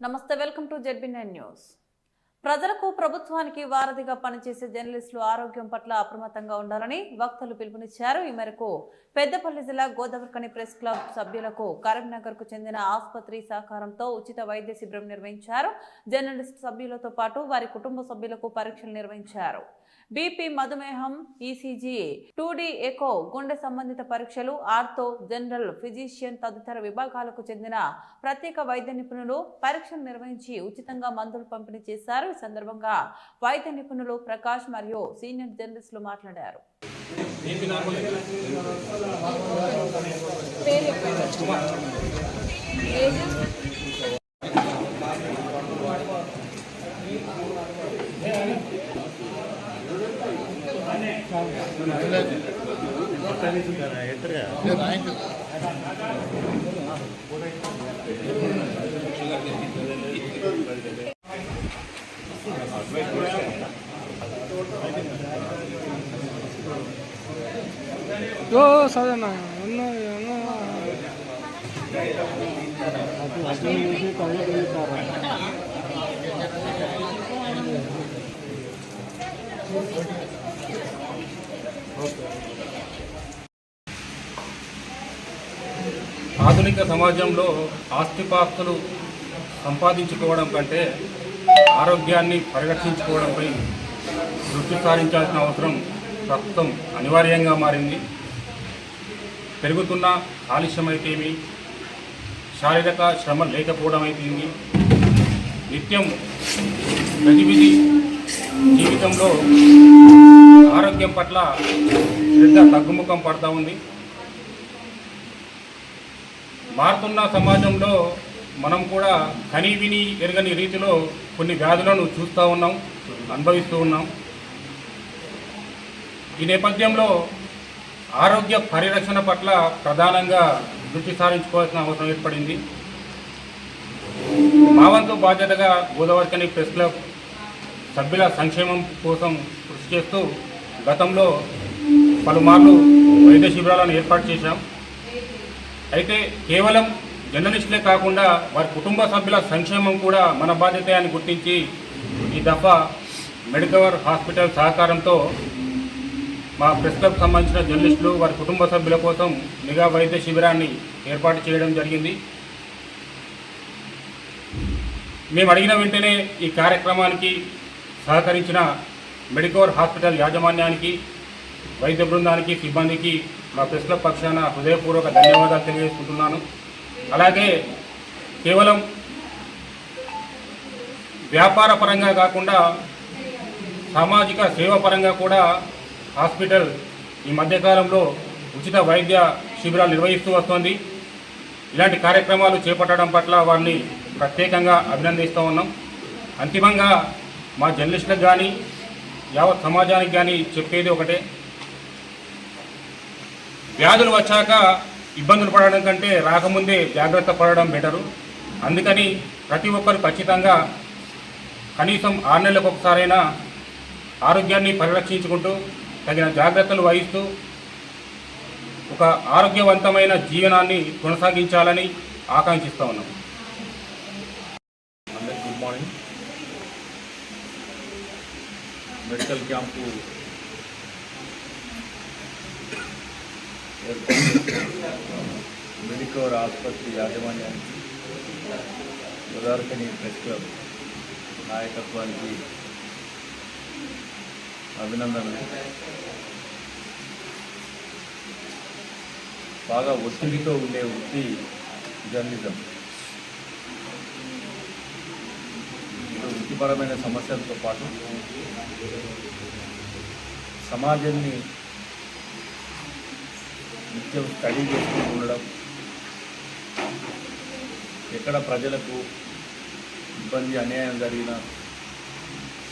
నమస్తే welcome to ZB nine news. ప్రజలకు ప్రభుత్వానికి వారధిగా పనిచేసే జర్నలిస్టులు ఆరోగ్యం పట్ల అప్రమత్తంగా ఉండాలని వక్తలు పిలుపునిచ్చారు. ఈ మేరకు పెద్దపల్లి జిల్లా గోదావరికని ప్రెస్ క్లబ్ సభ్యులకు కరీంనగర్కు చెందిన ఆసుపత్రి సహకారంతో ఉచిత వైద్య శిబిరం నిర్వహించారు. జర్నలిస్ట్ సభ్యులతో పాటు వారి కుటుంబ సభ్యులకు పరీక్షలు నిర్వహించారు. బీపీ మధుమేహం ఈసీజీ టూ డి ఎకో గుండె సంబంధిత పరీక్షలు ఆర్థో జనరల్ ఫిజిషియన్ తదితర విభాగాలకు చెందిన ప్రత్యేక వైద్య నిపుణులు పరీక్షలు నిర్వహించి ఉచితంగా మందులు పంపిణీ చేశారు. ఈ సందర్భంగా వైద్య నిపుణులు ప్రకాష్ మరియు సీనియర్ జర్నలిస్టులు మాట్లాడారు. ఓ సరేనా ఉన్నది ఉన్న. ఆధునిక సమాజంలో ఆస్తిపాస్తులు సంపాదించుకోవడం కంటే ఆరోగ్యాన్ని పరిరక్షించుకోవడంపై దృష్టి సారించాల్సిన అవసరం ప్రస్తుతం అనివార్యంగా మారింది. పెరుగుతున్న కాలుష్యమైతేమి శారీరక శ్రమ లేకపోవడం అయితేమి నిత్యం ప్రతివిధి జీవితంలో ఆరోగ్యం పట్ల శ్రద్ధ తగ్గుముఖం పడతా ఉంది. మారుతున్న సమాజంలో మనం కూడా కని విని ఎరగని రీతిలో కొన్ని వ్యాధులను చూస్తూ ఉన్నాం అనుభవిస్తూ ఉన్నాం. ఈ నేపథ్యంలో ఆరోగ్య పరిరక్షణ పట్ల ప్రధానంగా దృష్టి సారించుకోవాల్సిన అవసరం ఏర్పడింది. మా వంతు బాధ్యతగా గోదావరికని ప్రెస్ క్లబ్ సభ్యుల సంక్షేమం కోసం కృషి చేస్తూ గతంలో పలుమార్లు వైద్య శిబిరాలను ఏర్పాటు చేశాం. అయితే కేవలం జర్నలిస్టులే కాకుండా వారి కుటుంబ సభ్యుల సంక్షేమం కూడా మన బాధ్యత అని గుర్తించి ఈ దఫా మెడికవర్ హాస్పిటల్ సహకారంతో మా ప్రెస్ క్లబ్ సంబంధించిన జర్నలిస్టులు వారి కుటుంబ సభ్యుల కోసం నిఘా వైద్య శిబిరాన్ని ఏర్పాటు చేయడం జరిగింది. మేము అడిగిన వెంటనే ఈ కార్యక్రమానికి సహకరించిన మెడికోర్ హాస్పిటల్ యాజమాన్యానికి వైద్య బృందానికి సిబ్బందికి మా ప్రెస్ క్లబ్ పక్షాన హృదయపూర్వక ధన్యవాదాలు తెలియజేసుకుంటున్నాను. అలాగే కేవలం వ్యాపార పరంగా కాకుండా సామాజిక సేవ పరంగా కూడా హాస్పిటల్ ఈ మధ్యకాలంలో ఉచిత వైద్య శిబిరాలు నిర్వహిస్తూ వస్తోంది. ఇలాంటి కార్యక్రమాలు చేపట్టడం పట్ల వారిని ప్రత్యేకంగా అభినందిస్తూ ఉన్నాం. అంతిమంగా మా జర్నలిస్టులకు కానీ యావత్ సమాజానికి కానీ చెప్పేది ఒకటే. వ్యాధులు వచ్చాక ఇబ్బందులు పడడం కంటే రాకముందే జాగ్రత్త పడడం బెటరు. అందుకని ప్రతి ఒక్కరు ఖచ్చితంగా కనీసం ఆరు నెలలకు ఒకసారైనా ఆరోగ్యాన్ని పరిరక్షించుకుంటూ తగిన జాగ్రత్తలు వహిస్తూ ఒక ఆరోగ్యవంతమైన జీవనాన్ని కొనసాగించాలని ఆకాంక్షిస్తూ ఉన్నాం అందరికి good morning medical camp. Medicover ఆసుపత్రి యాజమాన్యానికి గోదావరికని ప్రెస్ క్లబ్ నాయకత్వానికి అభినందనలు. బాగా ఒత్తిడితో ఉండే వృత్తి జర్నలిజం. ఇటు వృత్తిపరమైన సమస్యలతో పాటు సమాజాన్ని నిత్యం స్టడీ చేస్తూ ఉండడం ఎక్కడ ప్రజలకు ఇబ్బంది అన్యాయం జరిగినా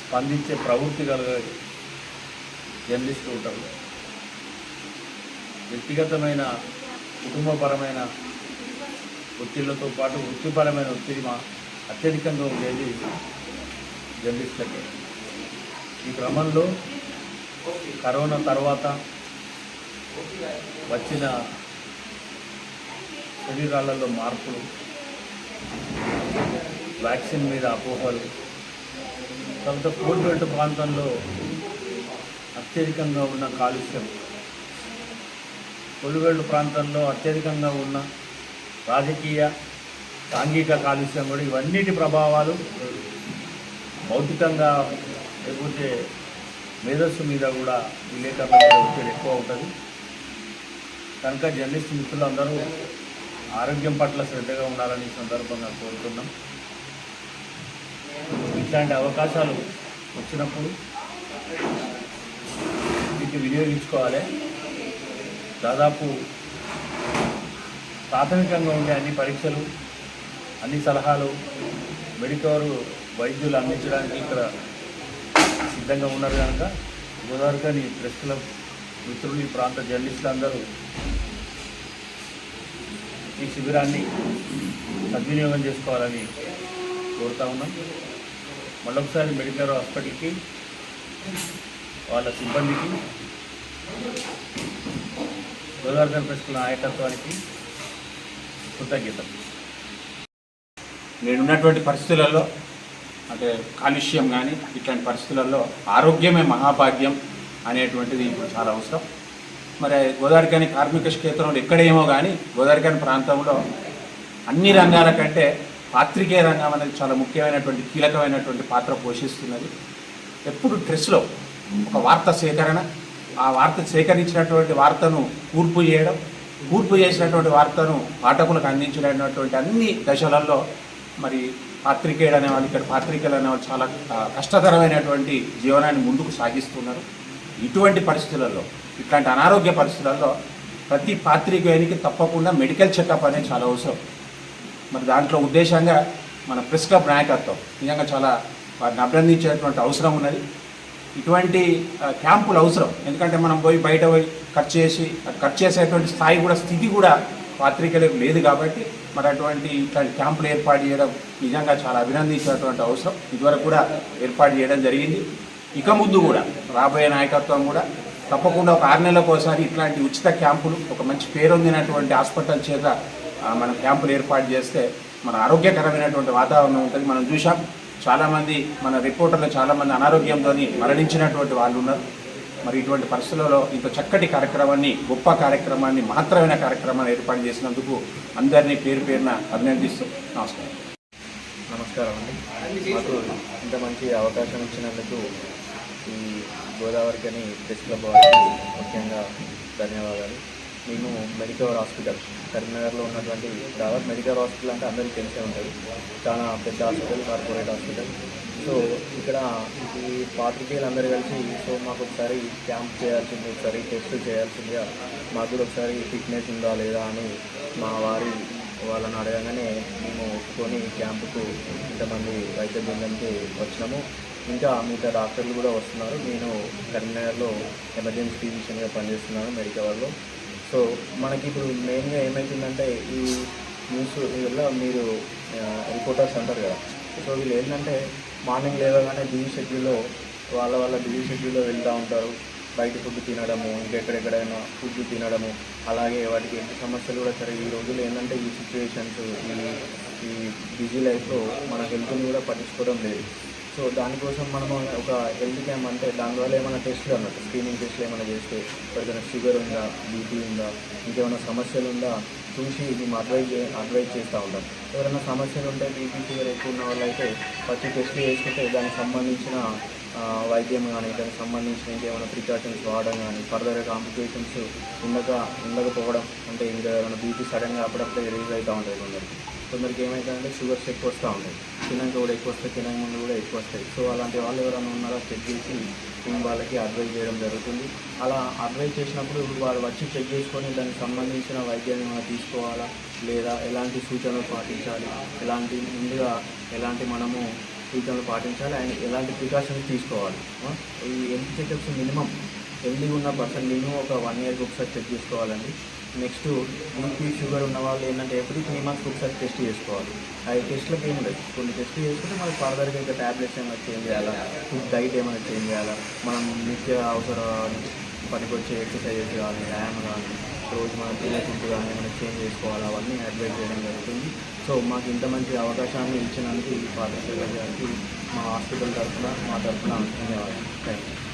స్పందించే ప్రవృత్తి కలగ జర్నలిస్టులు ఉంటారు. వ్యక్తిగతమైన కుటుంబపరమైన ఒత్తిళ్ళతో పాటు వృత్తిపరమైన ఒత్తిడి మా అత్యధికంగా ఉండేది జర్నలిస్టులకే. ఈ క్రమంలో కరోనా తర్వాత వచ్చిన శరీరాలలో మార్పులు వ్యాక్సిన్ మీద అపోహలు తర్వాత కోల్బెల్ట్ ప్రాంతంలో అత్యధికంగా ఉన్న కాలుష్యం కొలుగోళ్ళు ప్రాంతంలో అత్యధికంగా ఉన్న రాజకీయ సాంఘిక కాలుష్యం కూడా ఇవన్నిటి ప్రభావాలు భౌతికంగా లేకపోతే మేధస్సు మీద కూడా విలేకరుల మీద ఒత్తిడి ఎక్కువ ఉంటుంది. కనుక జర్నలిస్ట్ మిత్రులందరూ ఆరోగ్యం పట్ల శ్రద్ధగా ఉండాలని సందర్భంగా కోరుతున్నాం. ఇట్లాంటి అవకాశాలు వచ్చినప్పుడు వీటిని వినియోగించుకోవాలి. దాదాపు ప్రాథమికంగా ఉండే అన్ని పరీక్షలు అన్ని సలహాలు మెడికవర్ వైద్యులు అందించడానికి ఇక్కడ సిద్ధంగా ఉన్నారు కనుక గోదావరికని ప్రెస్ క్లబ్ మిత్రులు ఈ ప్రాంత జర్నలిస్టులు అందరూ ఈ శిబిరాన్ని సద్వినియోగం చేసుకోవాలని కోరుతా ఉన్నాం. మళ్ళొకసారి మెడికల్ హాస్పిటల్కి వాళ్ళ సిబ్బందికి గోదావరి ప్రెస్ క్లబ్ నాయకత్వానికి కృతజ్ఞతలు. నేనున్నటువంటి పరిస్థితులలో అంటే కాలుష్యం కానీ ఇట్లాంటి పరిస్థితులలో ఆరోగ్యమే మహాభాగ్యం అనేటువంటిది ఇప్పుడు చాలా అవసరం. మరి గోదావరికాని కార్మిక క్షేత్రంలో ఎక్కడేమో కానీ గోదావరికాని ప్రాంతంలో అన్ని రంగాల కంటే పాత్రికేయ రంగం అనేది చాలా ముఖ్యమైనటువంటి కీలకమైనటువంటి పాత్ర పోషిస్తున్నది. ఎప్పుడు ట్రెస్లో ఒక వార్త సేకరణ ఆ వార్త సేకరించినటువంటి వార్తను కూర్పు చేయడం కూర్పు చేసినటువంటి వార్తను పాఠకులకు అందించినటువంటి అన్ని దశలలో మరి పాత్రికేయుడు అనేవాళ్ళు ఇక్కడ పాత్రికేయులు అనేవాళ్ళు చాలా కష్టతరమైనటువంటి జీవనాన్ని ముందుకు సాగిస్తున్నారు. ఇటువంటి పరిస్థితులలో ఇట్లాంటి అనారోగ్య పరిస్థితులలో ప్రతి పాత్రికేయునికి తప్పకుండా మెడికల్ చెకప్ అనేది చాలా అవసరం. మరి దాంట్లో ఉద్దేశంగా మన ప్రెస్ క్లబ్ నాయకత్వం నిజంగా చాలా వారిని అభినందించేటువంటి అవసరం ఉన్నది. ఇటువంటి క్యాంపులు అవసరం. ఎందుకంటే మనం పోయి బయట పోయి ఖర్చు చేసి ఖర్చు చేసేటువంటి స్థాయి కూడా స్థితి కూడా పాత్రికలకు లేదు కాబట్టి మరి అటువంటి ఇట్లాంటి క్యాంపులు ఏర్పాటు చేయడం నిజంగా చాలా అభినందించినటువంటి అవసరం. ఇదివరకు కూడా ఏర్పాటు చేయడం జరిగింది. ఇక ముందు కూడా రాబోయే నాయకత్వం కూడా తప్పకుండా ఒక ఆరు నెలలకు ఒకసారి ఇట్లాంటి ఉచిత క్యాంపులు ఒక మంచి పేరొందినటువంటి హాస్పిటల్ చేత మనం క్యాంపులు ఏర్పాటు చేస్తే మన ఆరోగ్యకరమైనటువంటి వాతావరణం ఉంటుంది. మనం చూసాం చాలామంది మన రిపోర్టర్లు చాలామంది అనారోగ్యంతో మరణించినటువంటి వాళ్ళు ఉన్నారు. మరి ఇటువంటి పరిస్థితులలో ఇంత చక్కటి కార్యక్రమాన్ని గొప్ప కార్యక్రమాన్ని మహత్తరమైన కార్యక్రమాన్ని ఏర్పాటు చేసినందుకు అందరినీ పేరు పేరున అభినందిస్తూ నమస్కారం. నమస్కారం అండి. మాకు ఇంత మంచి అవకాశం ఇచ్చినందుకు ఈ గోదావరికని ప్రెస్ క్లబ్ ముఖ్యంగా ధన్యవాదాలు. మేము మెడికవర్ హాస్పిటల్ కరీంనగర్లో ఉన్నటువంటి దాదాపు మెడికల్ హాస్పిటల్ అంటే అందరికీ తెలిసే ఉంటుంది. చాలా పెద్ద హాస్పిటల్ కార్పొరేట్ హాస్పిటల్. సో ఇక్కడ ఈ పాత్రికేయులు అందరూ కలిసి సో మాకు ఒకసారి క్యాంప్ చేయాల్సింది ఒకసారి టెస్ట్ చేయాల్సిందిగా మాకు కూడా ఒకసారి ఫిట్నెస్ ఉందా లేదా అని మా వారి వాళ్ళని అడగగానే మేము ఒప్పుకొని క్యాంపుకు ఇంతమంది వైద్య బృందంకి వచ్చినాము. ఇంకా మిగతా డాక్టర్లు కూడా వస్తున్నారు. నేను కరీంనగర్లో ఎమర్జెన్సీ ఫిజిషియన్గా పనిచేస్తున్నాను మెడికవర్లో సో మనకి ఇప్పుడు మెయిన్గా ఏమవుతుందంటే ఈ న్యూస్ వల్ల మీరు రిపోర్టర్స్ అంటారు కదా. సో వీళ్ళు ఏంటంటే మార్నింగ్ లేవగానే బిజీ షెడ్యూల్లో వాళ్ళ వాళ్ళ బిజీ షెడ్యూల్లో వెళ్తూ ఉంటారు. బయట ఫుడ్ తినడము ఇంకెక్కడెక్కడైనా ఫుడ్ తినడము. అలాగే వాటికి ఎంత సమస్యలు కూడా సరే ఈ రోజుల్లో ఏంటంటే ఈ సిచ్యువేషన్స్ ఈ ఈ బిజీ లైఫ్లో మన హెల్త్ని కూడా పట్టించుకోవడం లేదు. సో దానికోసం మనము ఒక హెల్త్ క్యాంప్ అంటే దానివల్ల ఏమైనా టెస్ట్లు అన్నట్టు స్క్రీనింగ్ టెస్ట్లు ఏమైనా చేస్తే ఎవరికైనా షుగర్ ఉందా బీపీ ఉందా ఇంకేమైనా సమస్యలు ఉందా చూసి మేము అడ్వైజ్ చే అడ్వైజ్ చేస్తూ ఉంటాం ఎవరైనా సమస్యలు ఉంటే బీపీ షుగర్ ఎక్కువ ఉన్న వాళ్ళు అయితే వచ్చి టెస్ట్లు చేసుకుంటే దానికి సంబంధించిన వైద్యం కానీ దానికి సంబంధించిన ఇంకేమైనా ప్రికాషన్స్ వాడడం కానీ ఫర్దర్ కాంప్లికేషన్స్ ఉండక ఉండకపోవడం అంటే ఇంకా ఏమైనా బీపీ సడన్గా అప్పుడప్పుడే రిలీజ్ అవుతూ ఉంటుంది కొందరికి. కొందరికి ఏమవుతుందంటే షుగర్స్ ఎక్కువ వస్తూ ఉంటాయి. తినాక కూడా ఎక్కువ వస్తాయి తినక ముందు కూడా ఎక్కువ వస్తాయి సో అలాంటి వాళ్ళు ఎవరైనా ఉన్నారో చెక్ చేసి మేము వాళ్ళకి అడ్వైజ్ చేయడం జరుగుతుంది. అలా అడ్వైజ్ చేసినప్పుడు వాళ్ళు వచ్చి చెక్ చేసుకొని దానికి సంబంధించిన వైద్యాన్ని మనం తీసుకోవాలా? లేదా ఎలాంటి సూచనలు పాటించాలి? ఎలాంటి ముందుగా ఎలాంటి మనము సూచనలు పాటించాలి? అండ్ ఎలాంటి ప్రికాషన్స్ తీసుకోవాలి? ఈ హెల్త్ చెకప్స్ మినిమం ఎన్ని ఉన్న పర్సన్ మినిమం ఒక వన్ ఇయర్కి ఒకసారి చెక్ చేసుకోవాలండి. నెక్స్ట్ బీపీ షుగర్ ఉన్న వాళ్ళు ఏంటంటే ఎప్పుడు త్రీ మంత్స్కి ఒకసారి టెస్ట్ చేసుకోవాలి. అవి టెస్ట్లకు ఏమి లేదు కొన్ని టెస్ట్ చేసుకుంటే మనకి ఫర్దర్గా ఇంకా ట్యాబ్లెట్స్ ఏమైనా చేంజ్ చేయాలా? ఫుడ్ డైట్ ఏమైనా చేంజ్ చేయాలా? మనం నిత్య అవసరం పనికొచ్చే ఎక్సర్సైజెస్ కానీ వ్యాయామం కానీ రోజు మనం తినే ఫుడ్ కానీ ఏమైనా చేంజ్ చేసుకోవాలా? అవన్నీ అడ్వైజ్ చేయడం జరుగుతుంది. సో మాకు ఇంత మంచి అవకాశాన్ని ఇచ్చినందుకు ఈ పాఠశాల గారికి మా హాస్పిటల్ తరఫున మా తరఫున ధన్యవాదాలు. Thank you